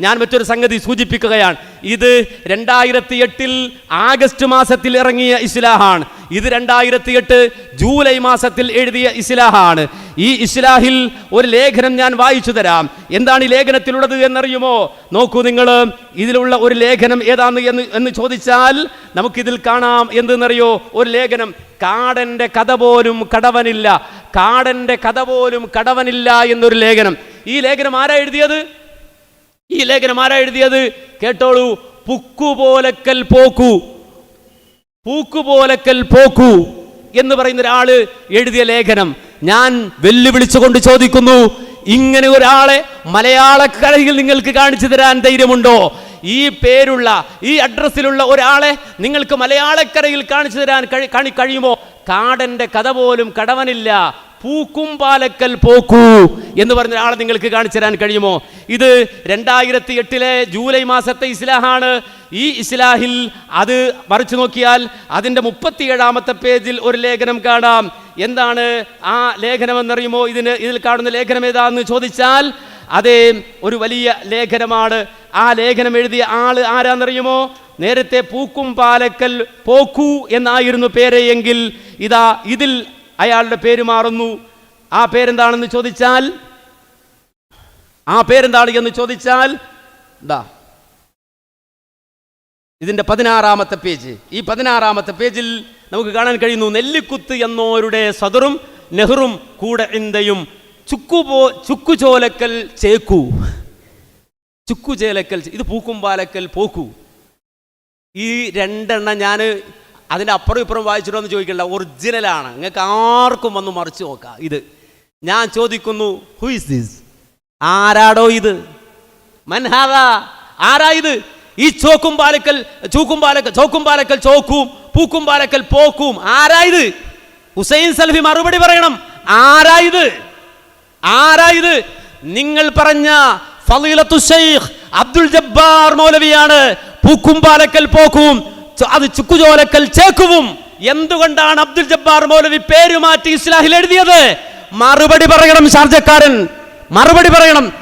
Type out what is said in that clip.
ഞാൻ മറ്റൊരു സംഗതി സൂചിപ്പിക്കുകയാണ്. ഇത് രണ്ടായിരത്തി എട്ടിൽ ആഗസ്റ്റ് മാസത്തിൽ ഇറങ്ങിയ ഇസ്ലാഹാണ്. ഇത് രണ്ടായിരത്തി എട്ട് ജൂലൈ മാസത്തിൽ എഴുതിയ ഇസ്ലാഹാണ്. ഈ ഇസ്ലാഹിൽ ഒരു ലേഖനം ഞാൻ വായിച്ചു തരാം. എന്താണ് ഈ ലേഖനത്തിലുള്ളത് എന്നറിയുമോ? നോക്കൂ നിങ്ങൾ ഇതിലുള്ള ഒരു ലേഖനം ഏതാന്ന് എന്ന് എന്ന് ചോദിച്ചാൽ നമുക്കിതിൽ കാണാം എന്തെന്നറിയോ? ഒരു ലേഖനം കാടന്റെ കഥ പോലും കടവനില്ല. കാടന്റെ കഥ പോലും കടവനില്ല എന്നൊരു ലേഖനം. ഈ ലേഖനം ആരാ എഴുതിയത്? ഈ ലേഖനം ആരാ എഴുതിയത്? കേട്ടോളൂ. പുക്കുപോലക്കൽ പോക്കു. പൂക്കുപോലക്കൽ പോക്കു എന്ന് പറയുന്ന ഒരാൾ എഴുതിയ ലേഖനം. ഞാൻ വെല്ലുവിളിച്ചുകൊണ്ട് ചോദിക്കുന്നു ഇങ്ങനെ ഒരാളെ മലയാളക്കരയിൽ നിങ്ങൾക്ക് കാണിച്ചു തരാൻ ധൈര്യമുണ്ടോ? ഈ പേരുള്ള ഈ അഡ്രസ്സിലുള്ള ഒരാളെ നിങ്ങൾക്ക് മലയാളക്കരയിൽ കാണിച്ചു തരാൻ കഴി- കഴിയുമോ? കാടന്റെ കഥ പോലും കടവനില്ല. പൂക്കും പാലക്കൽ പോക്കൂ എന്ന് പറഞ്ഞ ഒരാളെ നിങ്ങൾക്ക് കാണിച്ചു തരാൻ കഴിയുമോ? ഇത് രണ്ടായിരത്തി എട്ടിലെ ജൂലൈ മാസത്തെ ഇസ്ലാഹാണ്. ഈ ഇസ്ലാഹിൽ അത് മറിച്ചു നോക്കിയാൽ അതിന്റെ മുപ്പത്തിയേഴാമത്തെ പേജിൽ ഒരു ലേഖനം കാണാം. എന്താണ് ആ ലേഖനം എന്നറിയുമോ ഇതിന് ഇതിൽ കാണുന്ന ലേഖനം ഏതാന്ന് ചോദിച്ചാൽ അതേ ഒരു വലിയ ലേഖനമാണ്. ആ ലേഖനം എഴുതിയ ആൾ ആരാന്നറിയുമോ? നേരത്തെ പൂക്കും പാലക്കൽ പോക്കു എന്നായിരുന്നു പേരെയെങ്കിൽ ഇതാ ഇതിൽ അയാളുടെ പേര് മാറുന്നു. ആ പേരെന്താണെന്ന് ചോദിച്ചാൽ ആ പേരെന്താണ് എന്ന് ചോദിച്ചാൽ എന്താ ഇതിന്റെ പതിനാറാമത്തെ പേജ്. ഈ പതിനാറാമത്തെ പേജിൽ നമുക്ക് കാണാൻ കഴിയുന്നു നെല്ലിക്കുത്ത് എന്നോരുടെ സദറും നെഹ്റും കൂടെ ഇന്ത്യയും. ചുക്കുപോ ചുക്കുചോലക്കൽ ചേക്കു ചുക്കുചേലക്കൽ ഇത് പൂക്കുംപാലക്കൽ പോക്കു. ഈ രണ്ടെണ്ണം ഞാൻ അതിന്റെ അപ്പുറം ഇപ്പുറം വായിച്ചിട്ടോ എന്ന് ചോദിക്കണ്ട. ഒറിജിനലാണ് നിങ്ങൾക്ക് ആർക്കും വന്ന് മറിച്ച് നോക്കാം. ഇത് ഞാൻ ചോദിക്കുന്നു ഹു ഇസ് ദിസ് ആരാടോ ഇത്? മൻഹാദ ആരാ ഇത്? ഈ ചോക്കും പാലക്കൽ ചൂക്കും പാലക്കൽ ചോക്കും പാലക്കൽ ചോക്കും പൂക്കും പാലക്കൽ പോക്കും. ആരാ ഇത്? ഹുസൈൻ സൽഫി മറുപടി പറയണം. ആരാ ഇത്? ആരാ ഇത്? നിങ്ങൾ പറഞ്ഞ ഫലീലത്തു ഷെയ്ഖ് അബ്ദുൽ ജബ്ബാർ മൗലവിയാണ്. പൂക്കും പാലക്കൽ പോക്കും അത് ചുക്കുചോലക്കൽ ചേക്കുവും. എന്തുകൊണ്ടാണ് അബ്ദുൽ ജബ്ബാർ മൗലവി പേര് മാറ്റി ഇസ്ലാഹിൽ എഴുതിയത്? മറുപടി പറയണം ഷാർജക്കാരൻ. മറുപടി പറയണം.